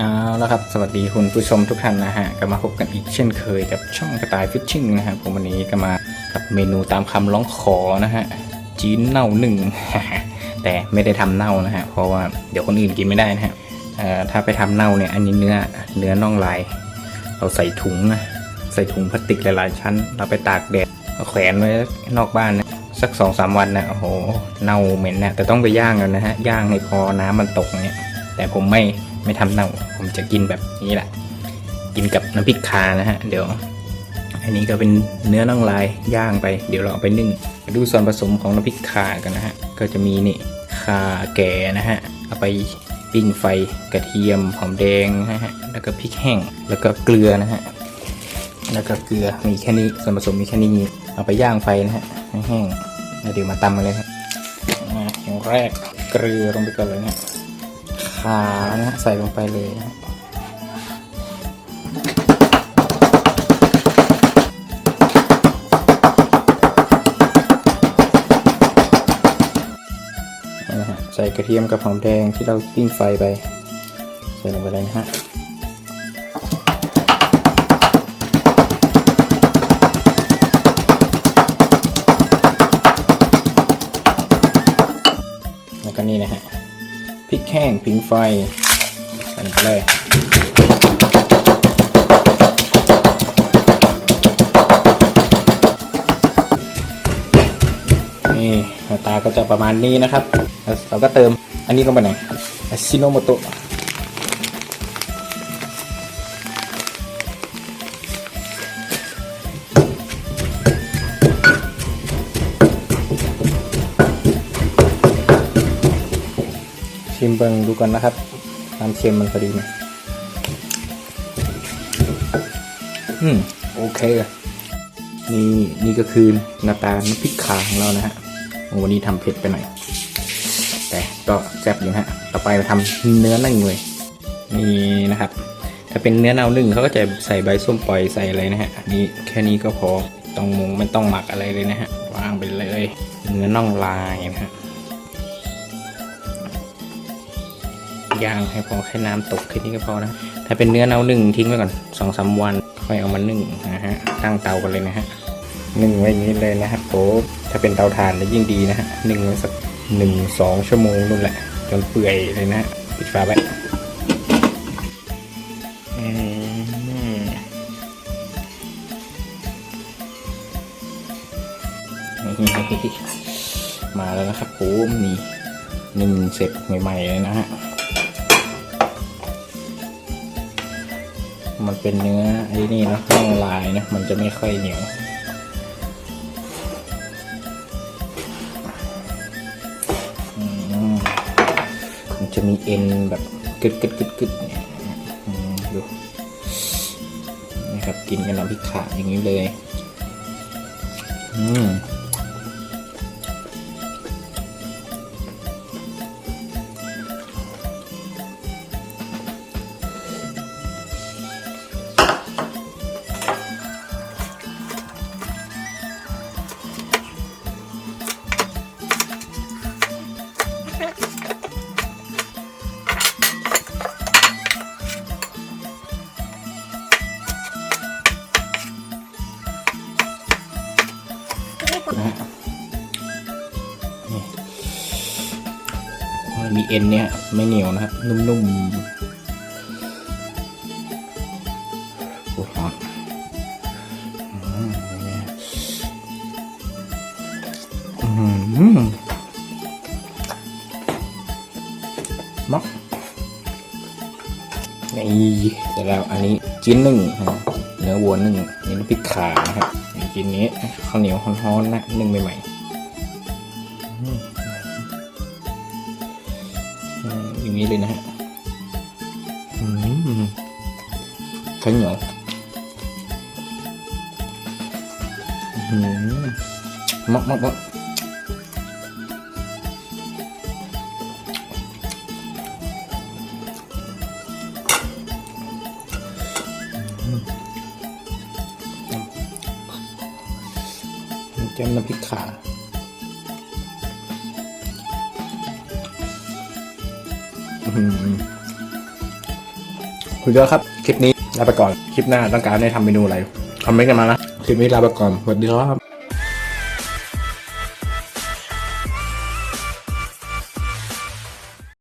เอาแล้วครับ สวัสดีคุณผู้ชมทุกท่านนะฮะก็มาพบกันอีกเช่นเคยกับช่องกระต่ายฟิชชิ่งนะฮะผมวันนี้ก็มากับเมนูตามคำร้องขอนะฮะจีนเน่าหนึ่งแต่ไม่ได้ทำเน่านะฮะเพราะว่าเดี๋ยวคนอื่นกินไม่ได้นะฮะถ้าไปทำเน่าเนี่ยอันนี้เนื้อเนื้อน่องลาย เราใส่ถุงนะใส่ถุงพลาสติกหลายๆชั้น เราไปตากแดดแขวนไว้นอกบ้านนะสักสองสามวันนะโอ้โหเน่าเหม็นนะแต่ต้องไปย่างกันนะฮะย่างให้พอน้ำมันตกเนี่ยแต่ผมไม่ ไม่ทำเน่า ผมจะกินแบบนี้แหละ กินกับน้ำพริกคานะฮะ เดี๋ยว อันนี้ก็เป็นเนื้อน่องลายย่างไป เดี๋ยวเราเอาไปนึ่ง ดูส่วนผสมของน้ำพริกคากันนะฮะ ก็จะมีนี่คาแก่นะฮะ เอาไปปิ้งไฟกระเทียมหอมแดงนะฮะ แล้วก็พริกแห้ง แล้วก็เกลือนะฮะ แล้วก็เกลือ มีแค่นี้ ส่วนผสมมีแค่นี้ เอาไปย่างไฟนะฮะแห้งแล้วเดี๋ยวมาตำกันเลยครับอย่างแรกเกลือลงไปก่อนเลยนะ ขานะฮะใส่ลงไปเลยนะฮะนี่นะฮะใส่กระเทียมกับหอมแดงที่เราปิ้งไฟไป ใส่ลงไปเลยนะฮะแล้วก็นี่นะฮะ พริกแห้งผิงไฟใส่ลงไปเลยนี่หน้าตาก็จะประมาณนี้นะครับแล้วเราก็เติมอันนี้ลงไปหน่อยซิโนโมโตะ ชิมเบิงดูก่อนนะครับ น้ำเค็มมันพอดีไหมอืมโอเคนี่นี่ก็คือหน้าตาน้ำพริกขาของเรานะฮะโอ้วันนี้ทำเผ็ดไปหน่อยแต่ก็แซ่บอยู่ฮะ ต่อไปเราทำเนื้อนึ่งเลยนี่นะครับ ถ้าเป็นเนื้อเน่านึ่งเขาก็จะใส่ใบส้มปล่อยใส่อะไรนะฮะอันนี้แค่นี้ก็พอต้องมุงไม่ต้องหมักอะไรเลยนะฮะวางไปเลย เนื้อน่องลายนะฮะ ย่างให้พอแค่น้ำตกแค่นี้ก็พอนะ ถ้าเป็นเนื้อเน่าหนึ่งทิ้งไว้ก่อนสองสามวัน ค่อยเอามานึ่งนะฮะตั้งเตากันเลยนะฮะนึ่งไว้อย่างนี้เลยนะฮะโอ้ถ้าเป็นเตาถ่านจะยิ่งดีนะฮะนึ่งไว้สักหนึ่งสองชั่วโมงนู่นแหละ จนเปื่อยเลยนะฮะปิดฝาไว้อืมมาแล้วนะครับผมนี่หนึ่งเสร็จใหม่ๆเลยนะฮะ มันเป็นเนื้อไอ้นี่นะน่องลายนะมันจะไม่ค่อยเหนียวมันจะมีเอ็นแบบกึดกึดกึดกึดเนี่ยดูนะครับกินกันน้ำพริกขาอย่างนี้เลย อืม นี่มันมีเอ็นเนี่ย ไม่เหนียวนะครับ นุ่มๆโอ้หอมมเนี่ยอืมมักนี่เสร็จแล้วอันนี้ชิ้นหนึ่งนะเนื้อวัวหนึ่งนี่น้ำพริกขานะครับ กินนี้ข้าวเหนียวฮ้อนๆนะนึ่งใหม่ๆอย่างนี้เลยนะฮะข้าวเหนียวมากมักมัก แก้มน้ำพริกขาคุณยอะครับ คลิปนี้ลาไปก่อน คลิปหน้าต้องการให้ทำเมนูอะไร คอมเมนต์กันมานะ คลิปนี้ลาไปก่อน สวัสดีครับ